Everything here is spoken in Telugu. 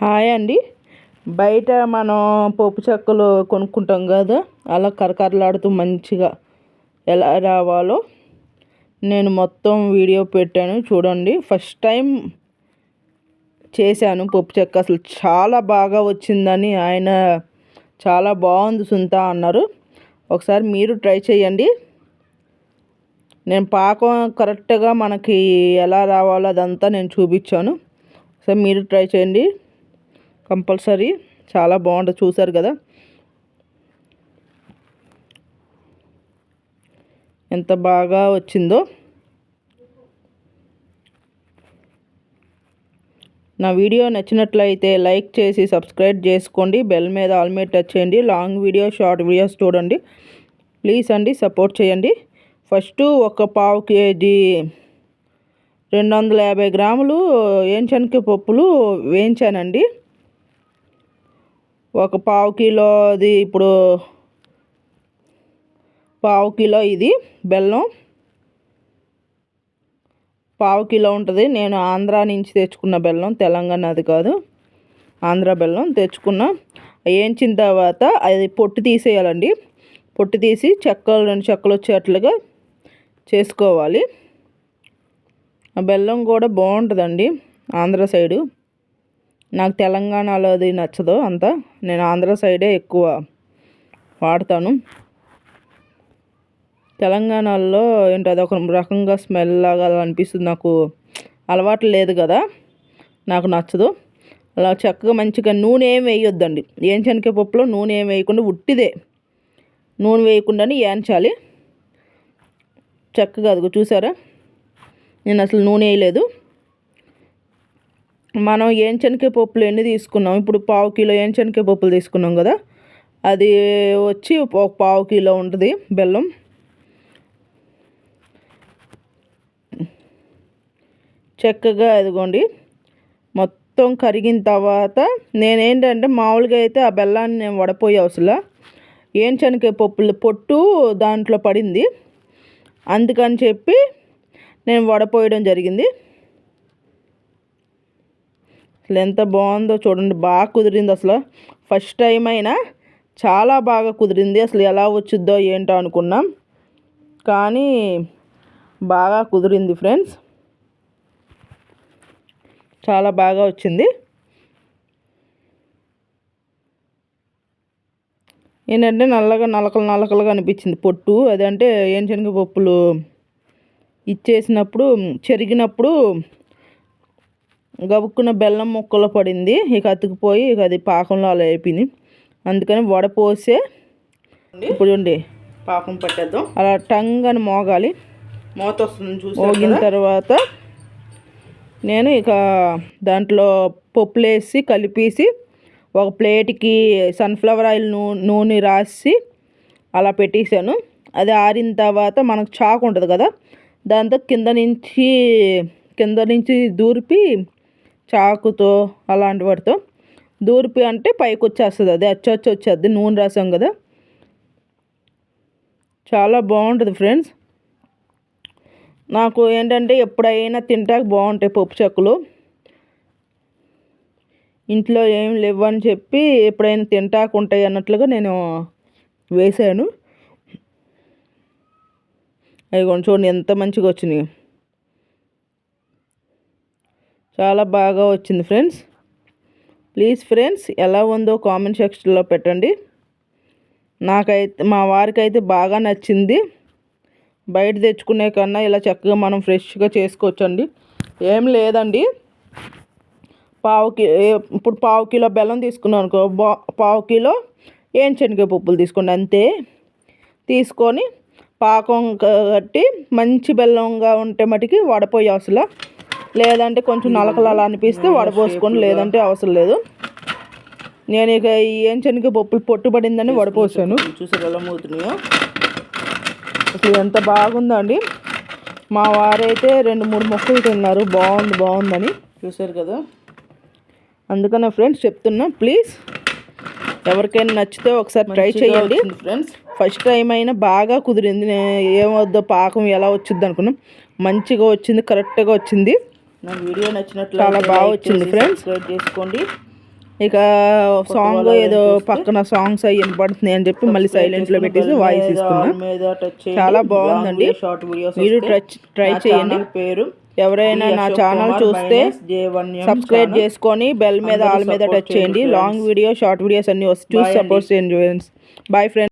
హాయ్ అండి. బయట మనం పప్పు చెక్కలు కొనుక్కుంటాం కదా అలా కరకరలాడుతూ మంచిగా ఎలా రావాలో నేను మొత్తం వీడియో పెట్టాను చూడండి. ఫస్ట్ టైం చేశాను పప్పు చెక్క అసలు చాలా బాగా వచ్చిందని ఆయన చాలా బాగుంది సుంత అన్నారు. ఒకసారి మీరు ట్రై చేయండి. నేను పాకం కరెక్ట్గా మనకి ఎలా రావాలో అదంతా నేను చూపించాను. సో మీరు ట్రై చేయండి. కంపల్సరీ చాలా బాగుంటుంది చూసారు కదా. ఎంత బాగా వచ్చిందో. నా వీడియో నచ్చినట్లయితే లైక్ చేసి సబ్స్క్రైబ్ చేసుకోండి. బెల్ మీద ఆల్ మీద టచ్ చేయండి. లాంగ్ వీడియో షార్ట్ వీడియోస్ చూడండి. ప్లీజ్ అండి సపోర్ట్ చేయండి. ఫస్ట్ ఒక పావు కేజీ రెండు వందల యాభై గ్రాములు వేంచనక పప్పులు వేయించానండి. ఒక పావు కిలోది ఇప్పుడు పావు కిలో ఇది బెల్లం. పావు కిలో ఉంటుంది. నేను ఆంధ్రా నుంచి తెచ్చుకున్న బెల్లం తెలంగాణ అది కాదు. ఆంధ్ర బెల్లం తెచ్చుకున్న. వేయించిన తర్వాత అది పొట్టు తీసేయాలండి. పొట్టు తీసి చెక్కలు రెండు చెక్కలు వచ్చేట్లుగా చేసుకోవాలి. ఆ బెల్లం కూడా బాగుంటుందండి ఆంధ్ర సైడు. నాకు తెలంగాణలో అది నచ్చదు అంతా. నేను ఆంధ్ర సైడే ఎక్కువ వాడతాను. తెలంగాణలో ఏంటో అది ఒక రకంగా స్మెల్ లాగా అనిపిస్తుంది. నాకు అలవాటు లేదు కదా నాకు నచ్చదు. అలా చక్కగా మంచిగా నూనె ఏం వేయొద్దండి. ఏం శనగ పప్పులో నూనె ఏం వేయకుండా ఉట్టిదే. నూనె వేయకుండానే ఏంచాలి చక్కగా అదిగో చూసారా? నేను అసలు నూనె వేయలేదు. మనం ఏంచనకాయ పప్పులు ఎన్ని తీసుకున్నాం? ఇప్పుడు పావు కిలో ఏంచనకాయ పప్పులు తీసుకున్నాం కదా? అది వచ్చి ఒక పావు కిలో ఉంటుంది బెల్లం. చక్కగా అదిగోండి. మొత్తం కరిగిన తర్వాత నేనేంటంటే మామూలుగా అయితే ఆ బెల్లాన్ని నేను వడపోయే అవసరం ఏం శనగకాయ పప్పులు పొట్టు దాంట్లో పడింది. అందుకని చెప్పి నేను వడపోయడం జరిగింది. అసలు ఎంత బాగుందో చూడండి బాగా కుదిరింది అసలు. ఫస్ట్ టైం అయినా చాలా బాగా కుదిరింది. అసలు ఎలా వచ్చిద్దో ఏంటో అనుకున్నాం. కానీ బాగా కుదిరింది ఫ్రెండ్స్ చాలా బాగా వచ్చింది. ఏంటంటే నల్లగా నలకలు నలకలుగా అనిపించింది. పొట్టు అదంటే ఏం శనగపప్పులు ఇచ్చేసినప్పుడు చెరిగినప్పుడు గబుక్కున బెల్లం ముక్కలు పడింది. ఇక అతుకుపోయి ఇక అది పాకంలో అలా అయిపోయింది. అందుకని వడపోసే ఇప్పుడు ఉండి పాకం పట్టేద్దాం. అలా టంగ్ అని మోగాలి. మోత వస్తుంది చూసి మోగిన తర్వాత నేను ఇక దాంట్లో పప్పులు వేసి కలిపేసి ఒక ప్లేట్కి సన్ఫ్లవర్ ఆయిల్ నూ నూనె రాసి అలా పెట్టేసాను అది ఆరిన తర్వాత మనకు చాకు ఉంటుంది కదా దాంతో కింద నుంచి కింద నుంచి దూరిపి చాకుతో అలాంటి వాటితో దూర్పి అంటే పైకి వచ్చేస్తుంది అది. అచ్చొచ్చి వచ్చేది. నూనె రాసాం కదా. చాలా బాగుంటుంది ఫ్రెండ్స్. నాకు ఏంటంటే ఎప్పుడైనా తింటాక బాగుంటాయి పప్పు చెక్కలు ఇంట్లో ఏం లేవని చెప్పి ఎప్పుడైనా తింటాక ఉంటాయి అన్నట్లుగా నేను వేసాను. అవి చూడండి ఎంత మంచిగా వచ్చినాయి. చాలా బాగా వచ్చింది ఫ్రెండ్స్. ప్లీజ్ ఫ్రెండ్స్ ఎలా ఉందో కామెంట్ సెక్షన్లో పెట్టండి. నాకైతే మా వారికి అయితే బాగా నచ్చింది. బయట తెచ్చుకునే కన్నా ఇలా చక్కగా మనం ఫ్రెష్గా చేసుకోవచ్చండి. ఏం లేదండి. పావు కి ఇప్పుడు పావు కిలో బెల్లం తీసుకున్నాం అనుకో పావు కిలో ఏం శనగపప్పులు పప్పులు తీసుకోండి అంతే. తీసుకొని పాకం కట్టి మంచి బెల్లంగా ఉంటే మటుకి వడపోయి అసలు. లేదంటే కొంచెం నలకలు అలా అనిపిస్తే వడపోసుకొని లేదంటే అవసరం లేదు. నేను ఇక ఏం శనగ పప్పులు పొట్టుబడిందని వడపోసాను చూసారు ఎలా మూతున్నాయో అసలు ఎంత బాగుందో అండి మా వారైతే రెండు మూడు మొక్కలు తిన్నారు. బాగుంది బాగుందని. చూసారు కదా? అందుకనే ఫ్రెండ్స్ చెప్తున్నా ప్లీజ్. ఎవరికైనా నచ్చితే ఒకసారి ట్రై చేయండి. ఫ్రెండ్స్. ఫస్ట్ టైం అయినా బాగా కుదిరింది. ఏమొద్దో పాకం ఎలా వచ్చింది అనుకున్నాం. మంచిగా వచ్చింది కరెక్ట్గా వచ్చింది. నా వీడియో నచ్చినట్లు చాలా బాగా వచ్చింది ఫ్రెండ్స్ సబ్స్క్రైబ్ చేసుకోండి. ఇక సాంగ్ ఏదో పక్కన సాంగ్స్ అవి వినపడుతున్నాయి అని చెప్పి మళ్ళీ సైలెంట్లో పెట్టేసి వాయిస్ ఇస్తున్నా. చాలా బాగుందండి. మీరు ట్రై ట్రై చేయండి. పేరు ఎవరైనా నా ఛానల్ చూస్తే సబ్స్క్రైబ్ చేసుకొని బెల్ మీద ఆల్ మీద టచ్ చేయండి. లాంగ్ వీడియో షార్ట్ వీడియోస్ అన్ని వస్తే చూసి సపోర్ట్ చేయండి ఫ్రెండ్స్ బాయ్ ఫ్రెండ్స్